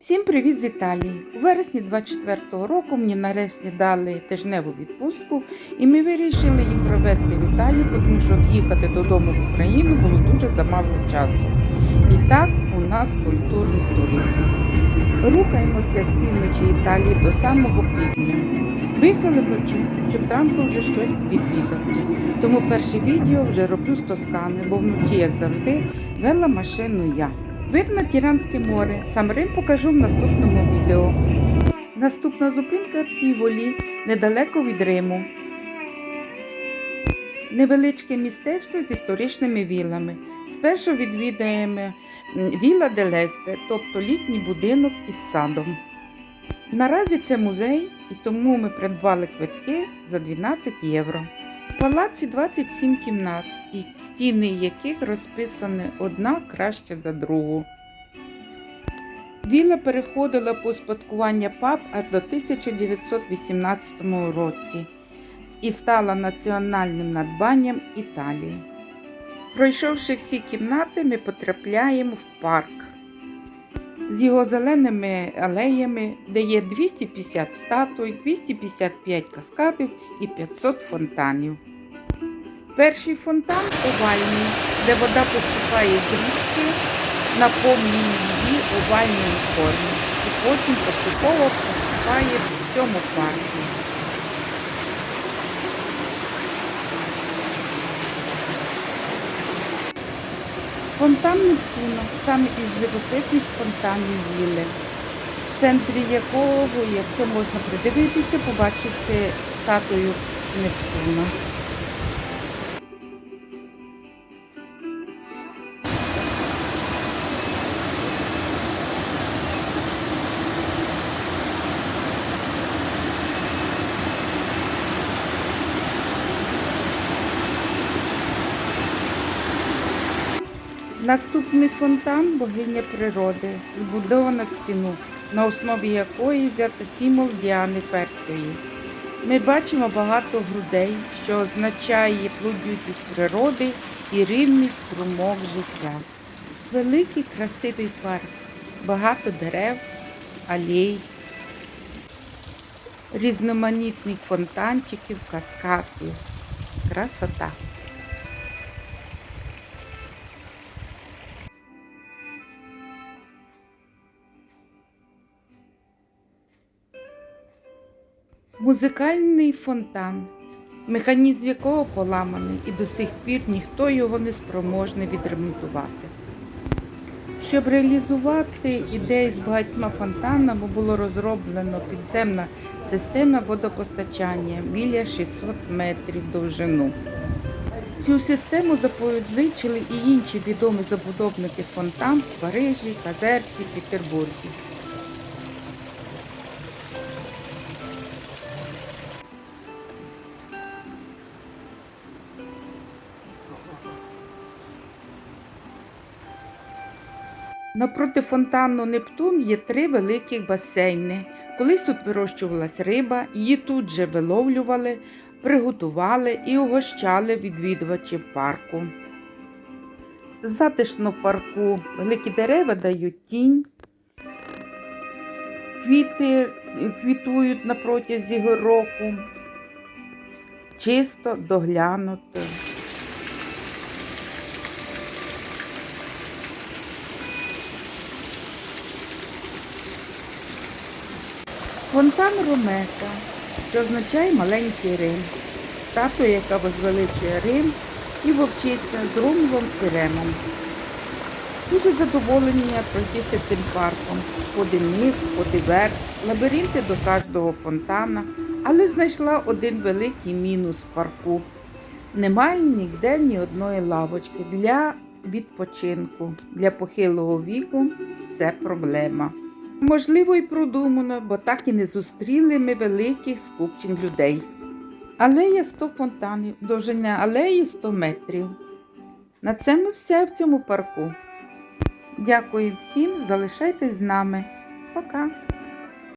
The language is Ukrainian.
Всім привіт з Італії! У вересні 24-го року мені нарешті дали тижневу відпустку, і ми вирішили їм провести в Італію, тому що їхати додому в Україну було дуже замало часу. І так у нас культурний туризм. Рухаємося з півночі Італії до самого півдня. Виїхали вночі, щоб зранку вже щось відвідати. Тому перше відео вже роблю з Тоскани, бо вночі, як завжди, вела машину я. Вид на Тіранське море. Сам Рим покажу в наступному відео. Наступна зупинка Тіволі, недалеко від Риму. Невеличке містечко з історичними вілами. Спершу відвідаємо Віла де Лесте, тобто літній будинок із садом. Наразі це музей, і тому ми придбали квитки за 12 євро. В палаці 27 кімнат, стіни яких розписані одна краще за другу. Віла переходила по успадкування пап аж до 1918 році і стала національним надбанням Італії. Пройшовши всі кімнати, ми потрапляємо в парк з його зеленими алеями, де є 250 статуй, 255 каскадів і 500 фонтанів. Перший фонтан овальний, де вода поступає з річки, наповнює її овальною формою і потім поступово поступає в всьому парку. Фонтан Нептуна саме із живописних фонтанів Вілли, в центрі якого, якщо можна придивитися, побачити статую Нептуна. Наступний фонтан богиня природи, збудована в стіну, на основі якої взято символ Діани Ферської. Ми бачимо багато грудей, що означає плодючість природи і рівність струмок життя. Великий красивий парк, багато дерев, алей, різноманітних фонтанчиків, каскадів. Красота. Музикальний фонтан, механізм якого поламаний, і до сих пір ніхто його не спроможний відремонтувати. Щоб реалізувати ідею з багатьма фонтанами, було розроблено підземна система водопостачання біля 600 метрів довжину. Цю систему запозичили і інші відомі забудовники фонтан в Парижі, Казерті, Петербурзі. Напроти фонтану Нептун є три великих басейни. Колись тут вирощувалась риба, її тут же виловлювали, приготували і угощали відвідувачів парку. Затишно в парку великі дерева дають тінь, квіти квітують на протязі року, чисто доглянуто. Фонтан Ромека, що означає маленький Рим, статуя, яка возвеличує Рим і вовчиться з Ромулом і Ремом. Дуже задоволені я пройтися цим парком. Сходи вниз, сходи вверх, лабіринти до кожного фонтана, але знайшла один великий мінус парку. Немає ніде ні одної лавочки для відпочинку. Для похилого віку це проблема. Можливо, і продумано, бо так і не зустріли ми великих скупчень людей. Алея 100 фонтанів, довжина алеї 100 метрів. На цьому все в цьому парку. Дякую всім, залишайтесь з нами. Пока!